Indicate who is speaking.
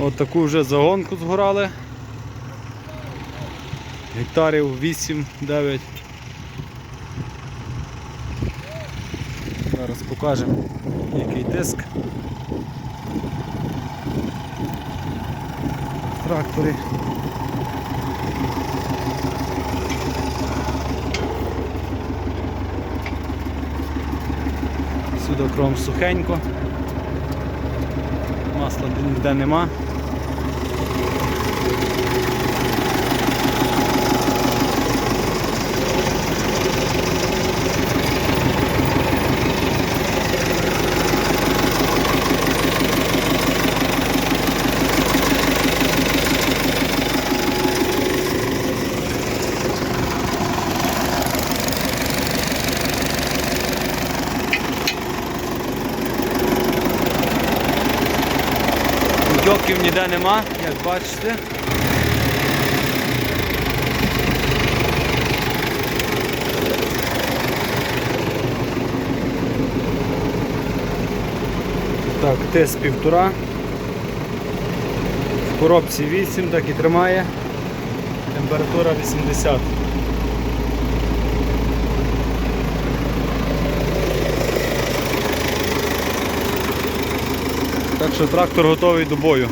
Speaker 1: От таку вже загонку згорали. Гектарів 8-9. Зараз покажемо який тиск. В тракторі. Сюди кром сухенько. Масла ніде нема. Дьоків ніде нема, як бачите. Так, тиск півтора. В коробці 8, так і тримає. Температура 80. Так що трактор готовий до бою.